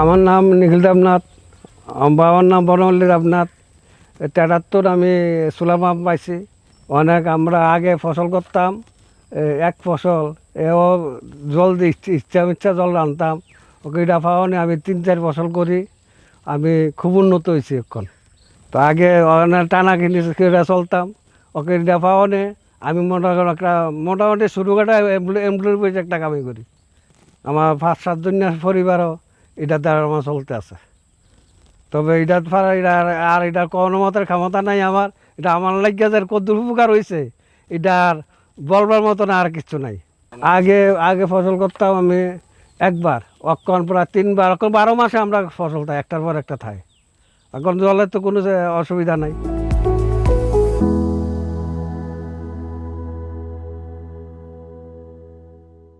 আমার নাম নিখিল দেবনাথ বাবার নাম বনমল্লী দেবনাথ তেরাত্তর আমি সুলামাপ পাইছি। অনেক আমরা আগে ফসল করতাম এক ফসল, এও জল ইচ্ছা ইচ্ছা জল রানতাম ওকে এটা আমি তিন চার ফসল করি, আমি খুব উন্নত হয়েছি এখন। তো আগে অনেক টানা কিনে চলতাম। ওকে এটা আমি মোটামুটি একটা, মোটামুটি শুরু কাটা এমপ্লয়ি পয়সা একটা কামাই করি। আমার পাঁচ সাতজন পরিবারও এটা দ্বারা আমার চলতে আছে। তবে এটা আর- এটা কোনো মতের ক্ষমতা নাই আমার, এটা আমার লাগিয়া যে কত উপকার হয়েছে এটা আর বলবার মতন আর কিছু নাই। আগে আগে ফসল করতাম আমি একবার অক্ষণ প্রায় তিনবার অক্ষণ বারো মাসে আমরা ফসলটা একটার পর একটা থাই এখন জলের তো কোনো অসুবিধা নাই।